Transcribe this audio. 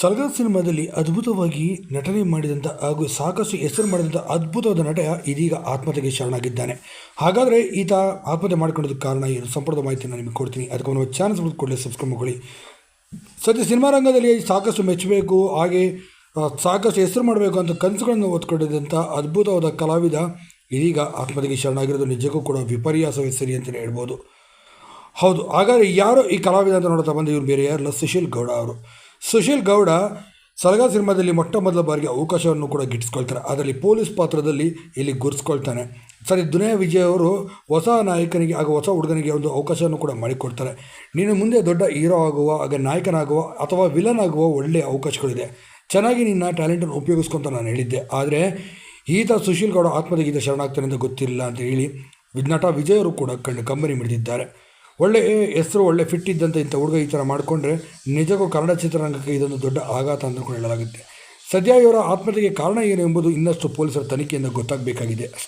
ಸಲ್ಗಾ ಸಿನಿಮಾದಲ್ಲಿ ಅದ್ಭುತವಾಗಿ ನಟನೆ ಮಾಡಿದಂಥ ಹಾಗೂ ಸಾಕಷ್ಟು ಹೆಸರು ಮಾಡಿದಂಥ ಅದ್ಭುತವಾದ ನಟ ಇದೀಗ ಆತ್ಮಹತ್ಯೆಗೆ ಶರಣಾಗಿದ್ದಾನೆ. ಹಾಗಾದರೆ ಈತ ಆತ್ಮಹತ್ಯೆ ಮಾಡ್ಕೊಂಡಿದ್ದಕ್ಕೆ ಕಾರಣ ಏನು? ಸಂಪೂರ್ಣ ಮಾಹಿತಿಯನ್ನು ನಿಮಗೆ ಕೊಡ್ತೀನಿ. ಅದಕ್ಕೆ ಒಂದು ಚಾನಲ್ ಕೂಡಲೇ ಸಬ್ಸ್ಕ್ರೈಬ್ ಮಾಡಿ ಸದ್ಯ ಸಿನಿಮಾ ರಂಗದಲ್ಲಿ ಸಾಕಷ್ಟು ಮೆಚ್ಚಬೇಕು, ಹಾಗೆ ಸಾಕಷ್ಟು ಹೆಸರು ಮಾಡಬೇಕು ಅಂತ ಕನಸುಗಳನ್ನು ಓದ್ಕೊಂಡಿದ್ದಂಥ ಅದ್ಭುತವಾದ ಕಲಾವಿದ ಇದೀಗ ಆತ್ಮಹತ್ಯೆಗೆ ಶರಣಾಗಿರೋದು ನಿಜಕ್ಕೂ ಕೂಡ ವಿಪರ್ಯಾಸವೇ ಸರಿ ಅಂತಲೇ ಹೇಳ್ಬೋದು. ಹೌದು, ಹಾಗಾದರೆ ಯಾರು ಈ ಕಲಾವಿದ ಅಂತ ನೋಡ್ತಾ ಬಂದು ಇವರು ಬೇರೆ ಯಾರಲ್ಲ? ಸುಶೀಲ್ ಗೌಡ ಅವರು. ಸುಶೀಲ್ ಗೌಡ ಸಲಗ ಸಿನಿಮಾದಲ್ಲಿ ಮೊಟ್ಟ ಮೊದಲ ಬಾರಿಗೆ ಅವಕಾಶವನ್ನು ಕೂಡ ಗಿಟ್ಟಿಸ್ಕೊಳ್ತಾರೆ. ಅದರಲ್ಲಿ ಪೊಲೀಸ್ ಪಾತ್ರದಲ್ಲಿ ಇಲ್ಲಿ ಗುರ್ಸ್ಕೊಳ್ತಾನೆ. ಸರಿ, ದುನಿಯಾ ವಿಜಯ್ ಅವರು ಹೊಸ ನಾಯಕನಿಗೆ ಹಾಗೂ ಹೊಸ ಹುಡುಗನಿಗೆ ಒಂದು ಅವಕಾಶವನ್ನು ಕೂಡ ಮಾಡಿಕೊಡ್ತಾರೆ. ನೀನು ಮುಂದೆ ದೊಡ್ಡ ಹೀರೋ ಆಗುವ ಹಾಗೆ ನಾಯಕನಾಗುವ ಅಥವಾ ವಿಲನ್ ಆಗುವ ಒಳ್ಳೆಯ ಅವಕಾಶಗಳಿದೆ. ಚೆನ್ನಾಗಿ ನಿನ್ನ ಟ್ಯಾಲೆಂಟನ್ನು ಉಪಯೋಗಿಸ್ಕೊಂತ ನಾನು ಹೇಳಿದ್ದೆ. ಆದರೆ ಈತ ಸುಶೀಲ್ ಗೌಡ ಆತ್ಮಹತ್ಯೆಗೀತ ಶರಣಾಗ್ತಾನೆ ಅಂತ ಗೊತ್ತಿಲ್ಲ ಅಂತ ಹೇಳಿ ನಟ ವಿಜಯ್ ಅವರು ಕೂಡ ಕಂಡು ಕಂಬನಿ ಮಿಡಿದಿದ್ದಾರೆ ಒಳ್ಳೆ ಹೆಸರು, ಒಳ್ಳೆ ಫಿಟ್ ಇದ್ದಂಥ ಇಂಥ ಹುಡುಗ ಈ ಥರ ಮಾಡಿಕೊಂಡ್ರೆ ನಿಜಕ್ಕೂ ಕನ್ನಡ ಚಿತ್ರರಂಗಕ್ಕೆ ಇದೊಂದು ದೊಡ್ಡ ಆಘಾತ ಅಂತ ಹೇಳಲಾಗುತ್ತೆ ಸದ್ಯ ಇವರ ಆತ್ಮಹತ್ಯೆಗೆ ಕಾರಣ ಏನು ಎಂಬುದು ಇನ್ನಷ್ಟು ಪೊಲೀಸರ ತನಿಖೆಯಿಂದ ಗೊತ್ತಾಗಬೇಕಾಗಿದೆ. ಅಷ್ಟೇ.